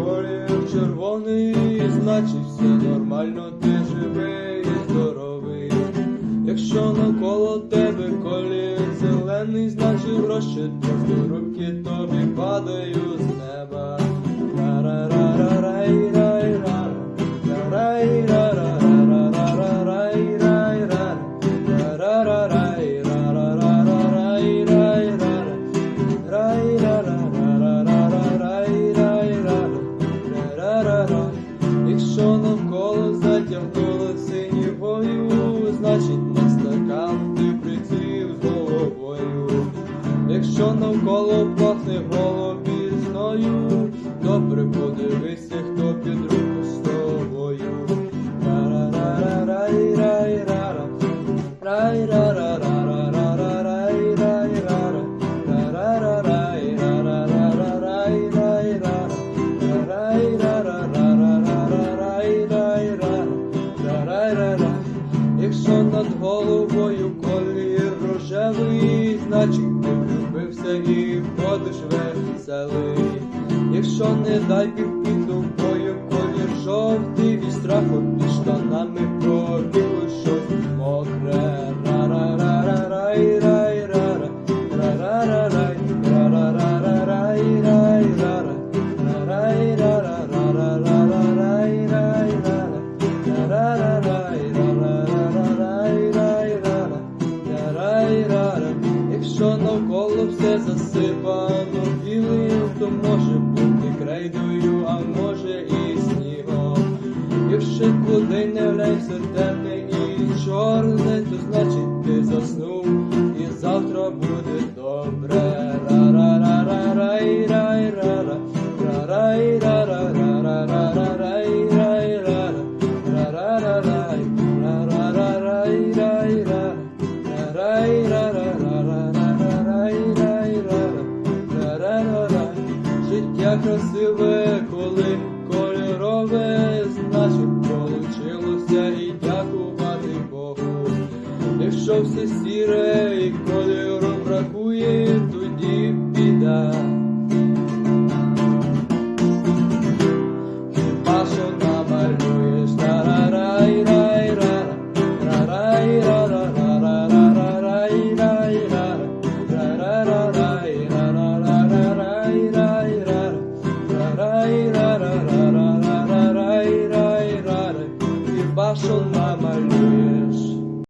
Колір червоний, значить все нормально, ти живий і здоровий. Якщо навколо тебе колір зелений, значить гроші, просто руки тобі падають. Якщо навколо пахне голубізною, добре подивися, хто під руку з тобою. Якщо над головою колір рожевий, значить і входиш веселий. Якщо не дай під тобою колір жовтий, від страху все засипано білим, то може бути крейдою, а може і снігом. Якщо куди не глянься темне і чорне, то значить ти заснув, і завтра буде добре. Красиве, коли кольорове, значить получилося і дякувати Богу. Якщо все сіре і schon my, my Mühe.